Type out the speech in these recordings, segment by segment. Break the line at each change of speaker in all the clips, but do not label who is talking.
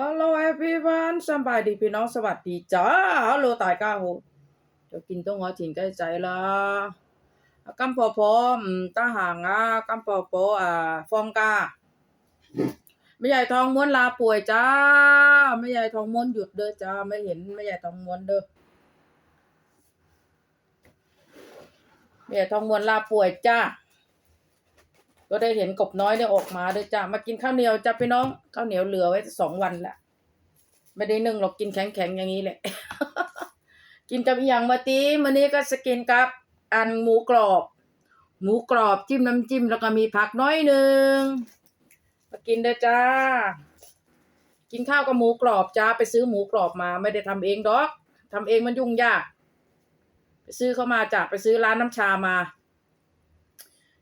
ฮัลโหล everyone สบายดีพี่น้องสวัสดีจ้าฮัลโหลตายก้าโหจะกินต้องหัวถิ่นใกล้ใจละกำปอพอมตาห่างอะกำปอปออ่าฟองกาไม่ใหญ่ทองม้วนลาป่วยจ้าไม่ใหญ่ทองม้วนหยุดเด้อจ้าไม่เห็นไม่ใหญ่ทองม้วนเด้อไม่ใหญ่ทองม้วนลาป่วยจ้า ก็ได้เห็นกบน้อยเนี่ยออกมาด้วยจ้ามากินข้าวเหนียวจ้าพี่น้องข้าวเหนียวเหลือไว้สองวันละไม่ได้นึ่งหรอกกินแข็งๆอย่างนี้แหละ กินกับอีหยังมาตีวันนี้ก็สกินกับ อันหมูกรอบ หมูกรอบจิ้มน้ำจิ้มแล้วก็มีผักน้อยหนึ่งมากินเด้อจ้า กินข้าวกับหมูกรอบจ้าไปซื้อหมูกรอบมา ไม่ได้ทำเองดอกทำเองมันยุ่งยาก ไปซื้อเข้ามาจ้ะไปซื้อร้านน้ำชามา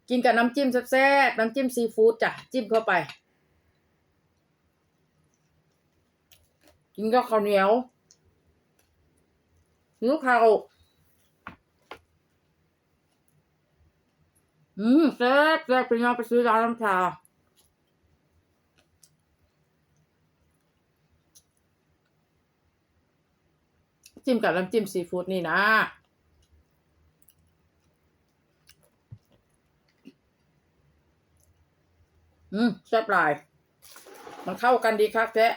กินกับน้ำจิ้มแซ่บๆน้ำจิ้มซีฟู้ดจ้ะจิ้มเข้าไป กินกับข้าวเหนียวหิวข้าวอืมแซ่บแซ่บไปน้องไปซื้อร้านน้ำชาจิ้มกับน้ำจิ้มซีฟู้ดนี่นะ อืมแซ่บหลาย มันเข้ากันดีครับแท้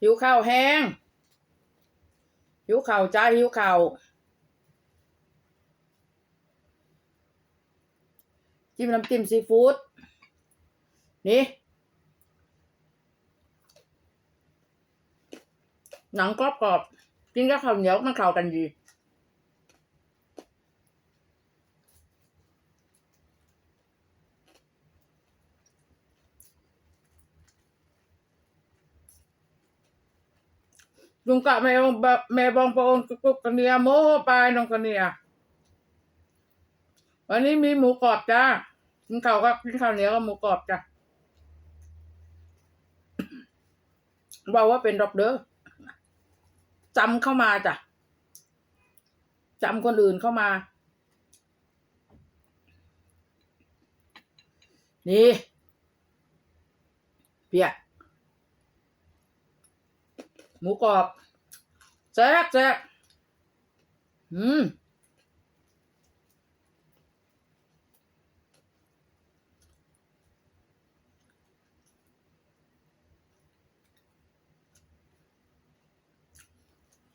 หิวข้าวแห้ง หิวข่าวจ้าหิวข่าวจิ้มน้ำจิ้มซีฟู้ดนี่ หนังกรอบกรอบๆกินกับข้าวเหนียวมันเข้ากันดี ลุงกะแม่บองบะแม่บองปอนกุกกันเนียโม ปลายน้องกันเนียวันนี้มีหมูกรอบจ้ากินข้าวกับกินข้าวเหนียวกับหมูกรอบจ้ะบอกว่าเป็นดอกเด้อจำเข้ามาจ้ะจำคนอื่นเข้ามา นี่ เปีย หมูกรอบแซ่บแซ่บอืม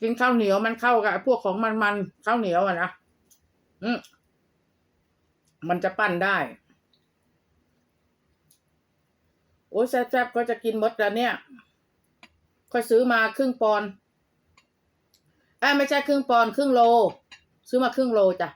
กินข้าวเหนียวมันเข้ากับพวกของมันมันๆข้าวเหนียวอะนะอืมมันจะปั้นได้ โอ้ยแซ่บๆก็จะกินหมดแล้วเนี่ย ค่อยซื้อมาครึ่งปอนอ้ยไม่ใช่ครึ่งปอนครึ่งโล ซื้อมาครึ่งโลจ้ะ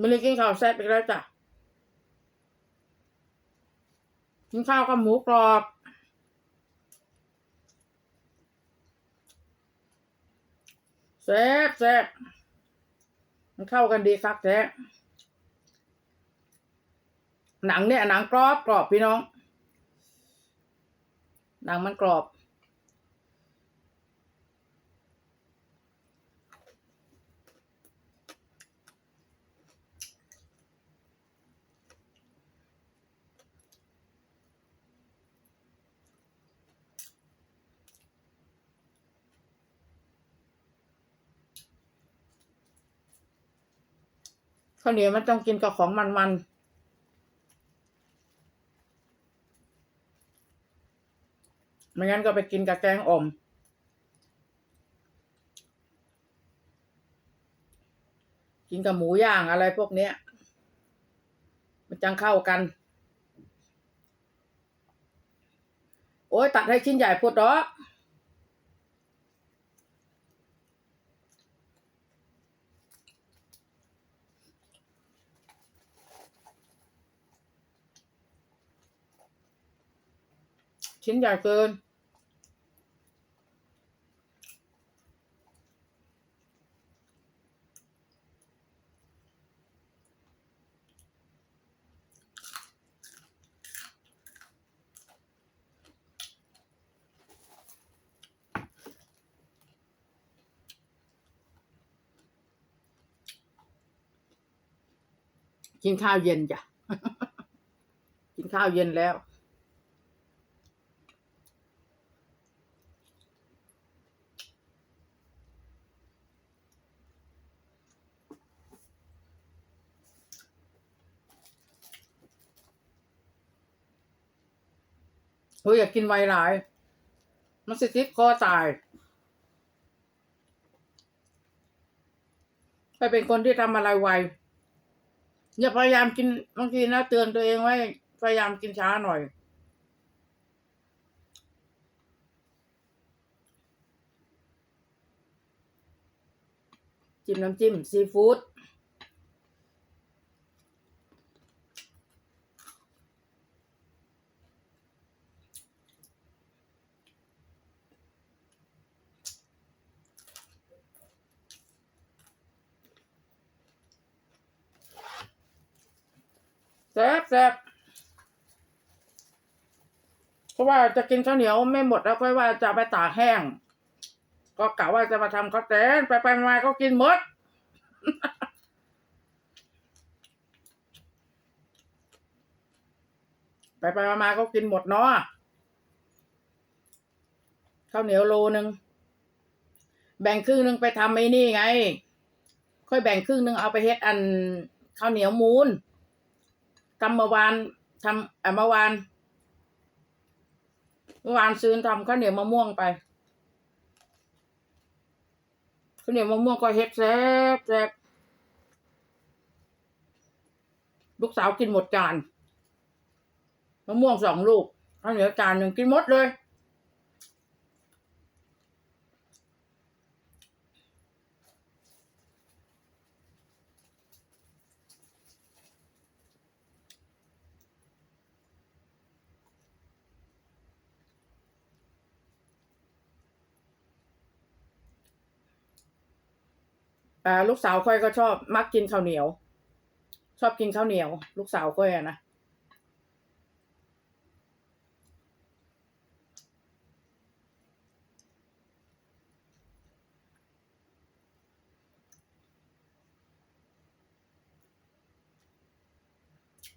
มันเลยกินข้าวแซ่บอีกแล้วจ้ะ กินข้าวกับหมูกรอบ แซ่บแซ่บมันเข้ากันดีครับแท้หนังเนี่ยหนังกรอบกรอบพี่น้อง หนังมันกรอบ ข้าวเหนียวมันต้องกินกับของมันๆไม่งั้นก็ไปกินกับแกงอ่อมกินกับหมูย่างอะไรพวกเนี้ย มันจังเข้ากัน โอ้ยตัดให้ชิ้นใหญ่พดดอก ชิ้นใหญ่เกิน กินข้าวเย็นจ้ะ กินข้าวเย็นแล้ว โอ้ยอยากกินไวน์หลาย มันสิทิดคอตาย ไปเป็นคนที่ทำอะไรไว อย่าพยายามกินบางทีนะเตือนตัวเองไว้ พยายามกินช้าหน่อย จิ้มน้ำจิ้มซีฟู้ด แซ่บเพราะว่าจะกินข้าวเหนียวไม่หมดแล้วค่อยว่าจะไปตากแห้ง ก็กะว่าจะมาทำข้าวแตนไปไปมาก็กินหมดไปไปมามาก็กินหมดเนาะข้าวเหนียวโลนึง แบ่งครึ่งนึงไปทำไอ้นี่ไง ค่อยแบ่งครึ่งนึงเอาไปเฮ็ดอันข้าวเหนียวมูน ทำเมื่อวานทำเอ่อเมื่อวานเมื่อวานซื้อทำข้าวเหนียวมะม่วงไปข้าวเหนียวมะม่วงก็เฮ็ดแซ่บแซ่บลูกสาวกินหมดจานมะม่วงสองลูกข้าวเหนียวจานหนึ่งกินหมดเลย อ่าลูกสาวค่อยก็ชอบมักกินข้าวเหนียว ชอบกินข้าวเหนียว ลูกสาวค่อยนะ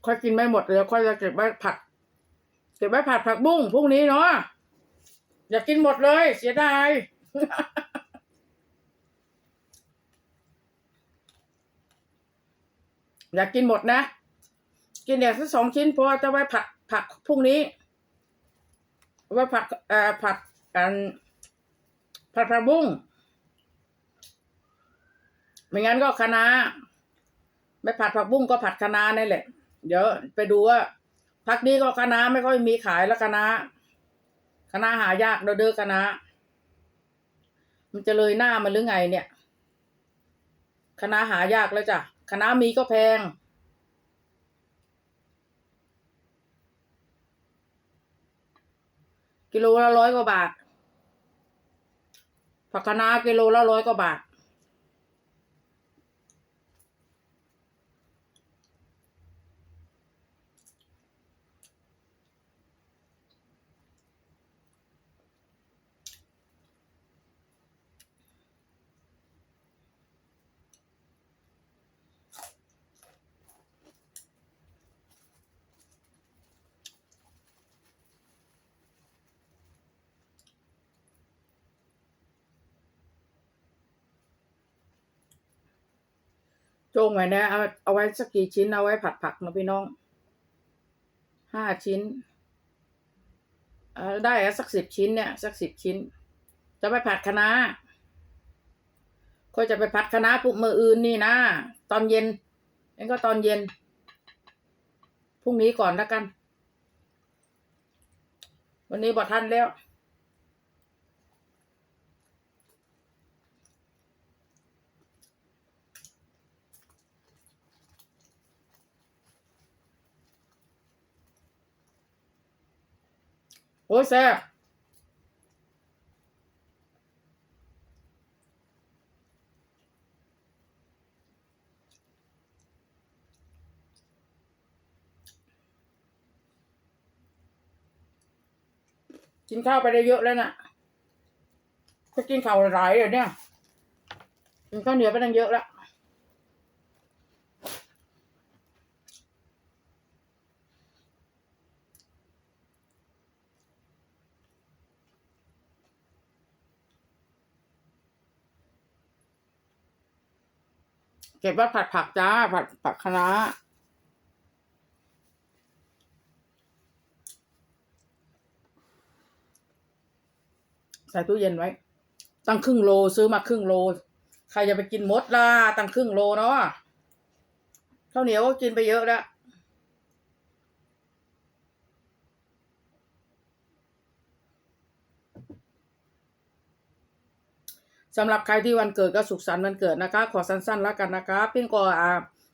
ค่อยกินไม่หมดเลยค่อยจะเก็บไว้ผัด เก็บไว้ผัดผักบุ้งพรุ่งนี้เนาะอย่ากินหมดเลย เสียดาย อยากกินหมดนะ กินอย่างสักสองชิ้นพอจะไว้ผัดผักพรุ่งนี้ไว้ผัดเอ่อผัดกันผัดผักบุ้งไม่งั้นก็คะน้าไม่ผัดผักบุ้งก็ผัดคะน้านี่แหละ เดี๋ยวไปดูว่าพักนี้ก็คะน้าไม่ค่อยมีขายแล้วคะน้าคะน้าหายากเด้อเด้อคะน้ามันจะเลยหน้ามันหรือไงเนี่ยคะน้าหายากแล้วจ้ะ คณะมีก็แพง กิโลละร้อยกว่าบาทผักคะน้ากิโลละร้อยกว่าบาท จงไว้นะเอาเอาไว้สักกี่ชิ้นเอาไว้ผัดผักนะพี่น้องห้าชิ้นเออได้สักสิบชิ้นเนี่ย สักสิบชิ้น จะไปผัดคะน้าก็จะไปผัดคะน้าปุ๊บมืออื่นนี่นะตอนเย็นงั้นก็ตอนเย็นพรุ่งนี้ก่อนแล้วกัน วันนี้บอทันแล้ว อ้ยแซ่บกินข้าวไปได้เยอะแล้วน่ะก็กินข้าวหลายเลยเนี่ยกินข้าวเหนียวไปตั้งเยอะแล้ว เก็บว่าผัดผักจ้า ผัดผักคะน้าใส่ตู้เย็นไว้ ตั้งครึ่งโลซื้อมาครึ่งโล ใครจะไปกินมดล่ะตั้งครึ่งโลเนาะข้าวเหนียวก็กินไปเยอะแล้ว สำหรับใครที่วันเกิดก็สุขสันต์วันเกิดนะคะ ขอสั้นๆแล้วกันนะคะปิ้งก็อ่า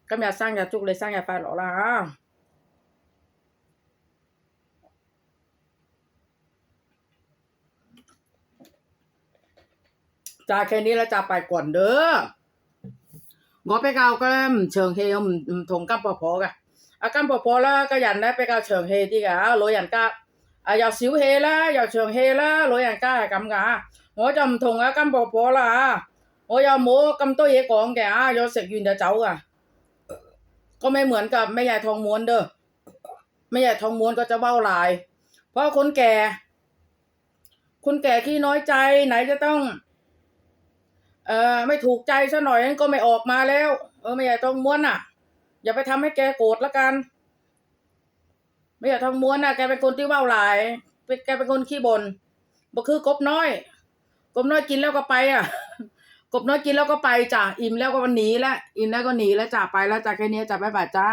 ก็ไม่าสร้างอยาจุกเลยสร้างอยาไปหรอกล่ะจ่าแค่นี้แล้วจะไปก่อนเด้องอไปเกาก็เชิงเฮมถงกัมปอพอกะอากัมปอพอแล้วก็ยันได้ไปเกาเชิงเฮที่กะโรยันกะอะอยากสิวเฮละอยากเชิงเฮละโรยันกะกำกะ 我就唔同啊金婆婆啦，我又冇咁多嘢讲嘅啊，有食完就走啊，ก็ไม่เหมือนกับแม่ใหญ่ทองม้วนเด้อแม่ใหญ่ทองม้วนก็จะเว้าหลาย เพราะคนแก่ คนแก่ขี้น้อยใจไหนจะต้อง เอ่อไม่ถูกใจซะหน่อยก็ไม่ออกมาแล้ว เออแม่ใหญ่ทองม้วนอ่ะ อย่าไปทำให้แกโกรธละกันแม่ใหญ่ทองม้วนอ่ะแกเป็นคนที่เว้าหลายเป็นแกเป็นคนขี้บ่นบ่คือกบน้อย กบน้อยกินแล้วก็ไปอะ กบน้อยกินแล้วก็ไปจ้ะอิ่มแล้วก็มันหนีแล้วอิ่มแล้วก็หนีแล้วจ้ะไปแล้วจ้ะแค่นี้จ้ะบ๊ายบายจ้า